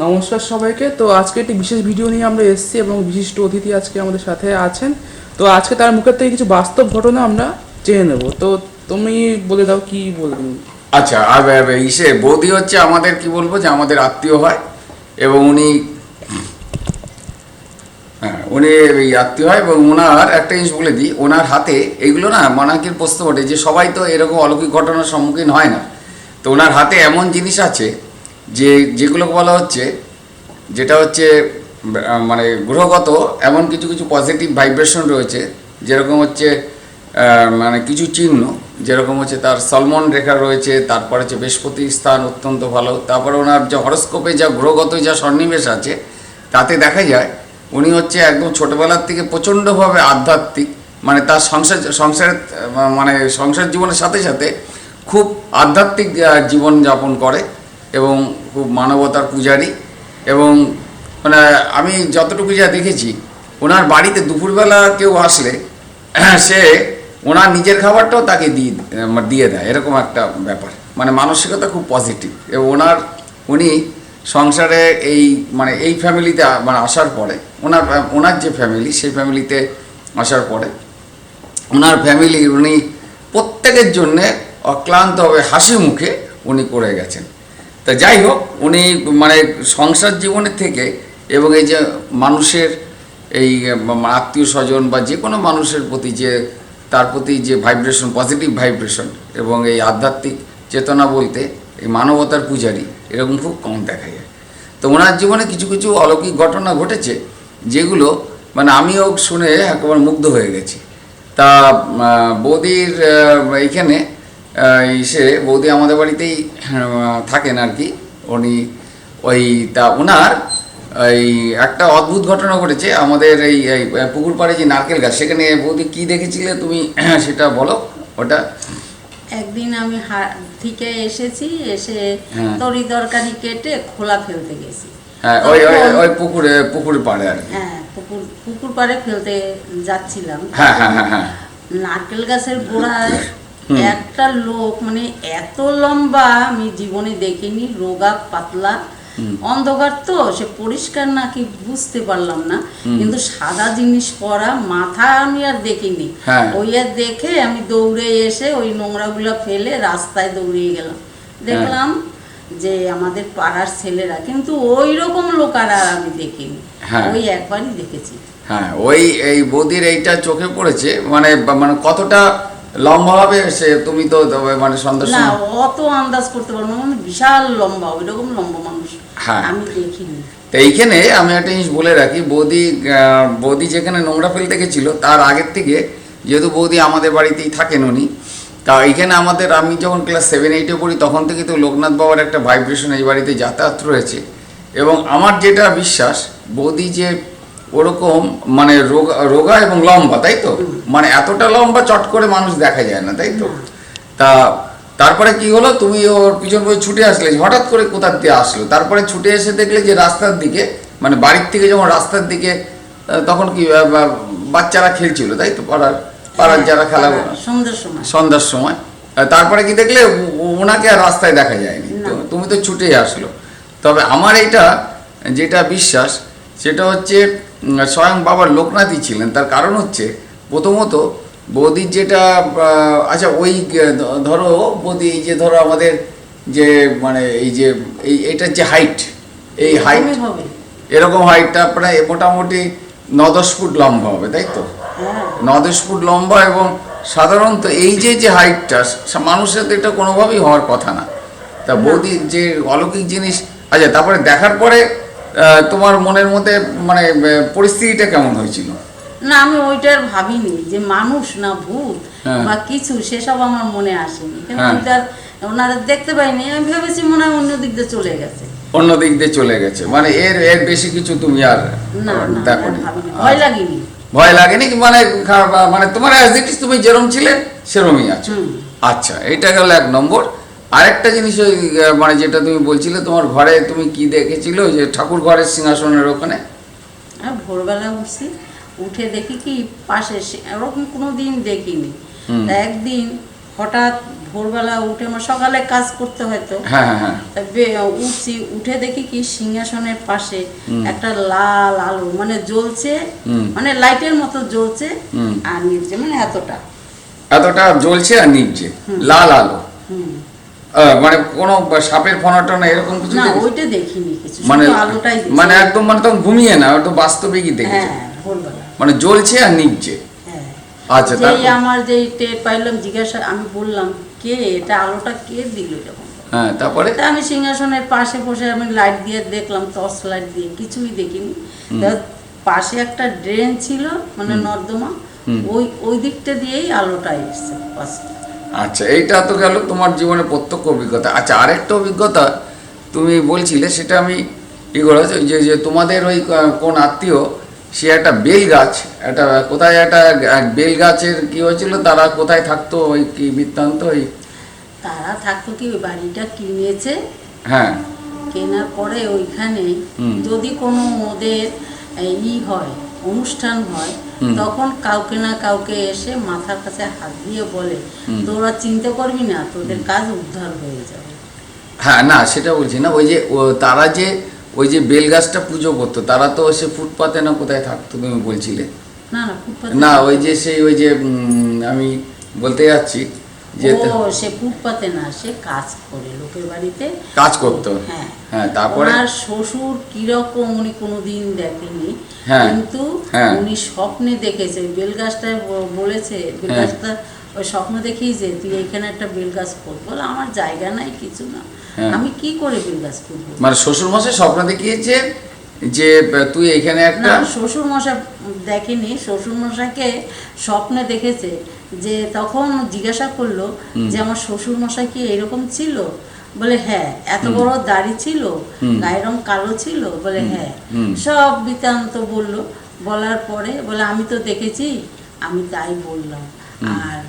নমস্কার সবাইকে। তো আজকে একটি বিশেষ ভিডিও নিয়ে আমরা এসেছি এবং বিশিষ্ট অতিথি আজকে আমাদের সাথে আছেন। তো আজকে তার মুখের থেকে কিছু বাস্তব ঘটনা আমরা জেনে নেব। তো তুমি বলে দাও, কি বলবি আচ্ছা আর ইসে বৌদি হচ্ছে আমাদের, কি বলব, যে আমাদের আত্মীয় হয় এবং উনি হ্যাঁ উনি আত্মীয় হয় এবং ওনার একটা জিনিস বলে দিই ওনার হাতে এইগুলো না মানাকির ওঠে যে সবাই তো এরকম অলৌকিক ঘটনার সম্মুখীন হয় না। তো ওনার হাতে এমন জিনিস আছে যে যেগুলোকে বলা হচ্ছে যেটা হচ্ছে মানে গ্রহগত এমন কিছু কিছু পজিটিভ ভাইব্রেশন রয়েছে যেরকম হচ্ছে মানে কিছু চিহ্ন যেরকম হচ্ছে তার সলমন রেখা রয়েছে তারপর হচ্ছে বৃহস্পতি স্থান অত্যন্ত ভালো তারপরে ওনার যে হরস্কোপে যা গ্রহগত যা সন্নিবেশ আছে তাতে দেখা যায় উনি হচ্ছে একদম ছোটবেলার থেকে প্রচণ্ডভাবে আধ্যাত্মিক মানে তার সংসার সংসারের মানে সংসার জীবনের সাথে সাথে খুব আধ্যাত্মিক আহ, জীবন যাপন করে এবং খুব মানবতার পূজারী এবং মানে আমি যতটুকু যা দেখেছি, ওনার বাড়িতে দুপুরবেলা কেউ আসলে, সে ওনার নিজের খাবারটাও তাকে দিয়ে মানে দিয়ে দেয়, এরকম একটা ব্যাপার। মানে মানসিকতা খুব পজিটিভ এবং ওনার, উনি সংসারে এই মানে এই ফ্যামিলিতে মানে আসার পরে, ওনার ওনার যে ফ্যামিলি সেই ফ্যামিলিতে আসার পরে, ওনার ফ্যামিলি উনি প্রত্যেকের জন্যে অক্লান্তভাবে হাসি মুখে উনি করে গেছেন। তা যাই হোক, উনি মানে সংসার জীবনের থেকে এবং এই যে মানুষের এই আত্মীয় স্বজন বা যে কোনো মানুষের প্রতি যে, তার প্রতি যে ভাইব্রেশন পজিটিভ ভাইব্রেশন এবং এই আধ্যাত্মিক চেতনা বলতে এই মানবতার পূজারী, এরকম খুব কম দেখা যায়। তো ওনার জীবনে কিছু কিছু অলৌকিক ঘটনা ঘটেছে যেগুলো মানে আমিও শুনে একেবারে মুগ্ধ হয়ে গেছি। তা বৌদির এইখানে এসে বৌদি আমাদের বাড়িতেই থাকেন আর কি। উনি ওই তা ওনার এই একটা অদ্ভুত ঘটনা ঘটেছে। আমাদের এই পুকুর পাড়ে যে নারকেল গাছ সেখানে বৌদি কি দেখেছিলে তুমি? সেটা বলো ওটা। একদিন আমি থেকে এসেছি এসে হ্যাঁ। তরি তরকারি কেটে খোলা ফেলতে গেছি। হ্যাঁ ওই ওই ওই পুকুরে পুকুরের পাড়ে আর হ্যাঁ পুকুর পুকুর পাড়ে ফেলতে যাচ্ছিলাম। হ্যাঁ। নারকেল গাছের গোড়ায়। একটা লোক মানে এত লম্বা আমি জীবনে দেখিনি রোগা পাতলা। অন্ধকার তো সে পরিষ্কার নাকি বুঝতে পারলাম না। কিন্তু সাদা জিনিস পরা মাথা আমি আর দেখিনি। হ্যাঁ। ওই আর দেখে আমি দৌড়ে এসে ওই নোংরাগুলো ফেলে রাস্তায় দৌড়িয়ে গেলাম। দেখলাম যে আমাদের পাড়ার ছেলেরা কিন্তু ওই রকম লোক আর আর আমি দেখিনি। হ্যাঁ। ওই একবারই দেখেছি। হ্যাঁ ওই এই বৌদির এইটা চোখে পড়েছে মানে মানে কতটা লম্বা হবে সে তুমি তো মানে সন্ধ্যার না অত আন্দাজ করতে পারব না মানে বিশাল লম্বা ওই রকম লম্বা মানুষ হ্যাঁ। আমি দেখিনি তো এইখানে আমি একটা জিনিস বলে রাখি বৌদি বৌদি যেখানে নোংরা ফেলতে গেছিল তার আগের থেকে যেহেতু বৌদি আমাদের বাড়িতেই থাকেন উনি তা এইখানে আমাদের আমি যখন ক্লাস সেভেন এইটে পড়ি তখন থেকে তো লোকনাথ বাবার একটা ভাইব্রেশন এই বাড়িতে যাতায়াত রয়েছে এবং আমার যেটা বিশ্বাস বৌদি যে ওরকম মানে রোগা রোগা এবং লম্বা তাই তো? মানে এতটা লম্বা চট করে মানুষ দেখা যায় না তাই তো? তা তারপরে কি হলো? তুমি ওর পিছন পিছন ছুটে আসলে হঠাৎ করে কোথার দিয়ে আসলো? তারপরে ছুটে এসে দেখলে যে রাস্তার দিকে মানে বাড়ির থেকে যখন রাস্তার দিকে তখন কি বাচ্চারা খেলছিল তাই তো? পাড়ার পাড়ার যারা খেলা হ্যাঁ, সন্ধ্যের সময়। সন্ধ্যার সময়। তারপরে কি দেখলে ওনাকে আর রাস্তায় দেখা যায়নি। তুমি তো ছুটেই আসলো। তবে আমার এইটা যেটা বিশ্বাস সেটা হচ্ছে স্বয়ং বাবার লোকনাথই ছিলেন। তার কারণ হচ্ছে প্রথমত বৌদির যেটা আচ্ছা ওই ধরো বৌদি এই যে ধরো আমাদের যে মানে এই যে এই এটার যে হাইট এই হাইট এরকম হাইটটা প্রায় মোটামুটি ন দশ ফুট লম্বা হবে তাই তো? হ্যাঁ। ন দশ ফুট লম্বা এবং সাধারণত এই যে যে হাইটটা মানুষের তো এটা কোনোভাবেই হওয়ার কথা না। তা বৌদি যে অলৌকিক জিনিস আচ্ছা তারপরে দেখার পরে তোমার মনের মধ্যে মানে পরিস্থিতিটা কেমন হয়েছিল? না আমি ওইটার ভাবিনি যে মানুষ না ভূত হ্যাঁ। বা কিছু সেসব আমার মনে আসেনি। হ্যাঁ। ওনারা দেখতে পাইনি আমি ভেবেছি মনে হয় অন্য দিক দিয়ে চলে গেছে। অন্য দিক দিয়ে চলে গেছে। মানে এর এর বেশি কিছু তুমি আর দেখো ভয় লাগেনি। ভয় লাগেনি? মানে মানে তোমার অ্যাজ ইট ইজ তুমি যেরম ছিলে সেরমই আছো। আচ্ছা এটা গেল এক নম্বর। আরেকটা জিনিস ওই মানে যেটা তুমি বলছিলে তোমার ঘরে তুমি কি দেখেছিলে? যে ঠাকুর ঘরের সিংহাসনের ওখানে? আর ভোরবেলা উঠছি উঠে দেখি কি পাশে ওরকম কোনো দিন দেখিনি। একদিন হঠাৎ ভোরবেলা উঠে আমার সকালে কাজ করতে হয়তো। হ্যাঁ হ্যাঁ হ্যাঁ। বে- উঠছি উঠে দেখি কি সিংহাসনের পাশে একটা লাল আলো মানে জ্বলছে মানে লাইটের মতো জ্বলছে আর নিচে মানে এতটা। এতটা জ্বলছে আর নিচে লাল আলো। মানে কোনো সাপের এরকম কিছু না ওইটা দেখিনি কিছু মানে আলোটাই মানে একদম মানে তখন ঘুমিয়ে না ওটা বাস্তবিকই দেখেছে। হ্যাঁ মানে জ্বলছে আর নিচে হ্যাঁ। আচ্ছা তারপর? আমার যেই টের পাইলাম জিজ্ঞাসা আমি বললাম কে এটা আলোটা কে দিল এরকম হ্যাঁ তারপরে? তা আমি সিংহাসনের পাশে বসে আমি লাইট দিয়ে দেখলাম টর্চ লাইট দিয়ে কিছুই দেখিনি। পাশে একটা ড্রেন ছিল মানে নর্দমা ওই ওই দিকটা দিয়েই আলোটা এসছে পাশে আচ্ছা এইটা তো গেল তোমার জীবনে প্রত্যক্ষ অভিজ্ঞতা। আচ্ছা আরেকটা অভিজ্ঞতা তুমি বলছিলে সেটা আমি ই করে যে যে তোমাদের ওই কোন আত্মীয় সে একটা বেল গাছ একটা কোথায় একটা বেল গাছের কি হয়েছিল তারা কোথায় থাকতো ওই কি বৃত্তান্ত ওই? তারা থাকতো কি ওই বাড়িটা কিনেছে। হ্যাঁ। কেনার পরে ওইখানে যদি কোনো ওদের ই হয় অনুষ্ঠান হয় তখন কাউকে না কাউকে এসে মাথার কাছে হাত দিয়ে বলে তোরা চিন্তা করবি না তোদের কাজ উদ্ধার হয়ে যাবে। হ্যাঁ না সেটা বলছি না ওই যে তারা যে ওই যে বেল গাছটা পুজো করতো তারা তো সে ফুটপাতে না কোথায় থাকতো তুমি বলছিলে? না না ওই যে সেই ওই যে আমি বলতে যাচ্ছি যে ও সে ফুটপাতে না সে কাজ করে লোকের বাড়িতে। কাজ করতো। হ্যাঁ। হ্যাঁ তারপরে? ওনার শ্বশুর কীরকম উনি কোনোদিন দেখেনি হ্যাঁ, কিন্তু। উনি স্বপ্নে দেখেছে। বেলগাছটা বলেছে বেলগাছটা ওই স্বপ্ন দেখেই যে তুই এখানে একটা বেলগাছ করব বলে আমার জায়গা নাই কিছু না। আমি কি করে বেলগাছ করব মানে শ্বশুর মশাই স্বপ্ন দেখিয়েছে যে তুই এখানে একটা শ্বশুর মশাই দেখেনি শ্বশুর মশাইকে স্বপ্নে দেখেছে যে তখন জিজ্ঞাসা করল যে আমার শ্বশুর মশাই কি এরকম ছিল? বলে হ্যাঁ এত বড় দাড়ি ছিল গায়ের রং কালো ছিল। বলে হ্যাঁ। সব বৃত্তান্ত বলল। বলার পরে বলে আমি তো দেখেছি আমি তাই বললাম। আর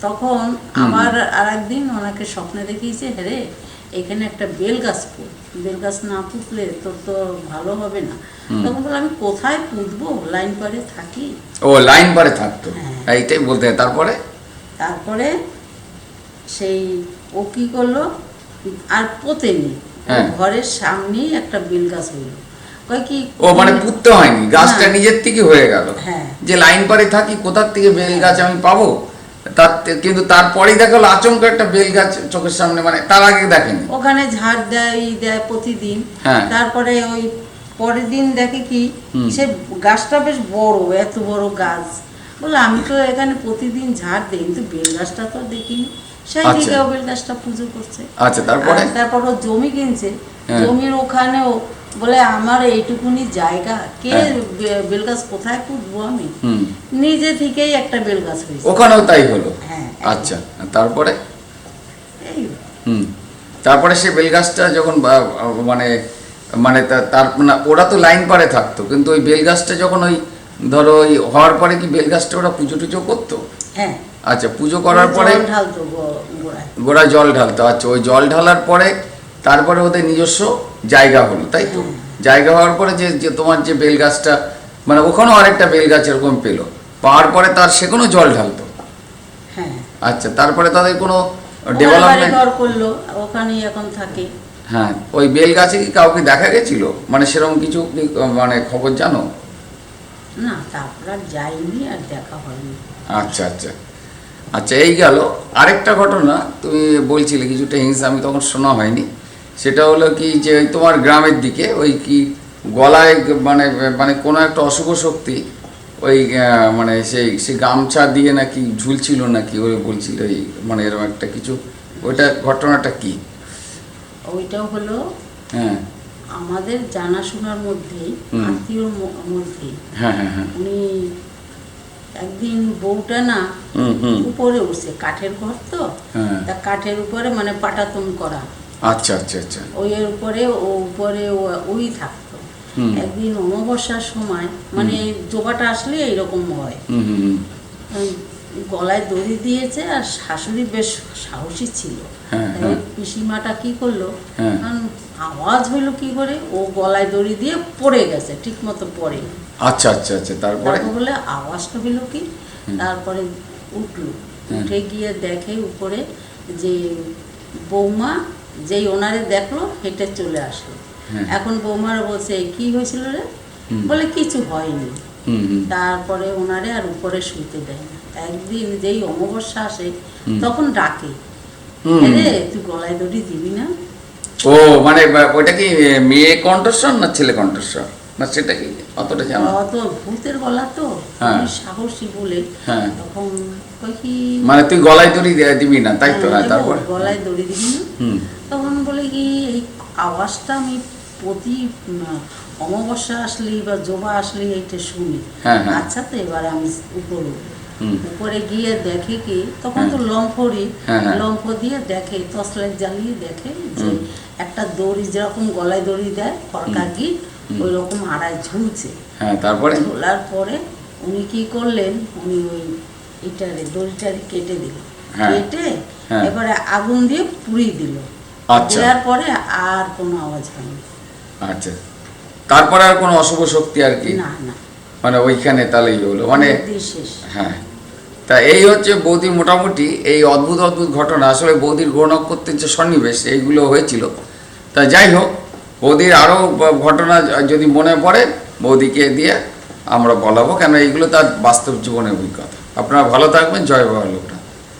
তখন আবার আর একদিন ওনাকে স্বপ্নে দেখিয়েছে হ্যাঁ এখানে একটা বেল গাছ পুঁত বেল গাছ না পুঁতলে তোর তো ভালো হবে না। তখন বলে আমি কোথায় পুঁতবো? লাইন পারে থাকি। ও লাইন পারে থাকতো। হ্যাঁ। এইটাই বলতে তারপরে? তারপরে সেই ও কি করল? আর পোতেনি। হ্যাঁ। ঘরের সামনেই একটা বেল গাছ হইল কি ও মানে পুঁততে হয়নি। গাছটা নিজের থেকে হয়ে গেল। হ্যাঁ। যে লাইন পারে থাকি কোথার থেকে বেল গাছ আমি পাবো? তার কিন্তু তারপরেই দেখা গেলো আচমকা একটা বেল গাছ চোখের সামনে মানে তার আগে দেখেনি। ওখানে ঝাড় দেয় ই দেয় প্রতিদিন। হ্যাঁ। তারপরে ওই পরের দিন দেখে কি সে গাছটা বেশ বড় এত বড় গাছ। বলে আমি তো এখানে প্রতিদিন ঝাড় দিই কিন্তু বেল গাছটা তো দেখিনি। সেই আচ্ছা। দিকে বেল গাছটা পুজো করছে। আচ্ছা তারপরে? তারপর ও জমি কিনছে। হ্যাঁ। জমির ওখানেও বলে আমার এইটুকুনি জায়গা কে হ্যাঁ। বেলগাছ কোথায় পুঁতবো আমি? হুম। নিজে থেকেই একটা বেলগাছ হয়েছে। ওখানেও তাই হলো? হ্যাঁ আচ্ছা তারপরে? হুম। তারপরে সে বেলগাছটা যখন মানে মানে তার না ওরা তো লাইন পারে থাকতো কিন্তু ওই বেলগাছটা যখন ওই ধরো ওই হওয়ার পরে কি বেলগাছটা ওরা পুজো টুজো করতো? হ্যাঁ। আচ্ছা পুজো করার পরে গোড়া জল ঢালতো। আচ্ছা ওই জল ঢালার পরে তারপরে ওদের নিজস্ব জায়গা হলো তাই তো? জায়গা হওয়ার পরে যে যে তোমার যে বেলগাছটা মানে ওখানেও আরেকটা বেলগাছ এরকম পেল। পাওয়ার পরে তার সে কোনো জল ঢালতো। হ্যাঁ। আচ্ছা তারপরে তাদের কোনো ডেভেলপমেন্ট করল ওখানেই এখন থাকে। হ্যাঁ ওই বেল গাছে কি কাউকে দেখা গেছিল? মানে সেরকম কিছু মানে খবর জানো? না তারপর যাইনি আর দেখা হয়নি। আচ্ছা আচ্ছা। আচ্ছা এই গেল। আরেকটা ঘটনা তুমি বলছিলে কিছুটা হিংসা আমি তখন শোনা হয়নি। সেটা হলো কি যে ওই তোমার গ্রামের দিকে ওই কি গলায় মানে মানে কোনো একটা অশুভ শক্তি ওই মানে সেই সেই গামছা দিয়ে নাকি ঝুলছিল নাকি ওই বলছিল এই মানে এরকম একটা কিছু ওইটা ঘটনাটা কি? ওইটাও হলো হ্যাঁ। আমাদের জানাশোনার মধ্যেই হুম। আত্মীয়র ম- মধ্যেই হ্যাঁ হ্যাঁ হ্যাঁ। উনি একদিন বউটা না উপরে উঠছে কাঠের ঘর তো হ্যাঁ। তা কাঠের উপরে মানে পাটাতন করা। আচ্ছা আচ্ছা আচ্ছা। ওই এর উপরে ও উপরে ওই থাকতো। একদিন অমাবস্যার সময় মানে জোগাটা আসলে এইরকম হয়। গলায় দড়ি দিয়েছে আর শাশুড়ি বেশ সাহসী ছিল। হ্যাঁ, হ্যাঁ। পিসিমাটা কি করল? হ্যাঁ। কারণ আওয়াজ হইল কি করে? ও গলায় দড়ি দিয়ে পড়ে গেছে ঠিক মতো পড়ে। আচ্ছা আচ্ছা আচ্ছা তারপরে? তারপর বলে আওয়াজটা হইল কি? তারপরে উঠল। উঠে গিয়ে দেখে উপরে যে বৌমা যেই ওনারে দেখল হেঁটে চলে আসলো। হ্যাঁ। এখন বৌমারা বলছে কি হয়েছিল রে? বলে কিছু হয়নি। তারপরে ওনারে আর উপরে শুতে দেয় না। একদিন যেই অমাবস্যা আসে তখন ডাকে। রে তুই গলায় দড়ি দিবি না? ও মানে ওইটা কি মেয়ে কণ্ঠস্বর না ছেলে কণ্ঠস্বর? না সেটা কি? অতটা জানো? অত ভূতের গলা তো। সাহসী বলে হ্যাঁ। তখন মানে তুই গলায় দড়ি দিবি না তাই তো? হ্যাঁ হ্যাঁ, তারপর? গলায় দড়ি দিবি না। তখন বলে কি এই আওয়াজটা আমি প্রতি অমাবস্যা আসলেই বা জবা আসলেই এইটা শুনি। হ্যাঁ, হ্যাঁ। আচ্ছা তো এবার আমি উপরে। উপরে গিয়ে দেখে কি তখন তো লম্ফরি হ্যাঁ, হ্যাঁ। লম্ফ দিয়ে দেখে টর্চলাইট জ্বালিয়ে দেখে যে একটা দড়ি যেরকম গলায় দড়ি দেয় খড়কা গিট ওই রকম আড়াই ঝুলছে। হ্যাঁ তারপরে? ঝোলার পরে উনি কি করলেন? উনি ওই এটারে দড়িটারে কেটে দিল। হ্যাঁ। কেটে হ্যাঁ। এবারে আগুন দিয়ে পুড়িয়ে দিল। আচ্ছা। দেওয়ার পরে আর কোনো আওয়াজ হয়নি। আচ্ছা। তারপরে আর কোনো অশুভ শক্তি আর কি? না না। মানে ওইখানে তাহলে ইয়ে হলো। মানে হ্যাঁ। তা এই হচ্ছে বৌদির মোটামুটি এই অদ্ভুত অদ্ভুত ঘটনা। আসলে বৌদির গ্রহ নক্ষত্রের যে সন্নিবেশ এইগুলো হয়েছিল। তা যাই হোক বৌদির আরও ঘটনা যদি মনে পড়ে বৌদিকে দিয়ে আমরা বলাবো কেন এইগুলো তার বাস্তব জীবনের অভিজ্ঞতা। আপনারা ভালো থাকবেন জয় বাবা লোকটা।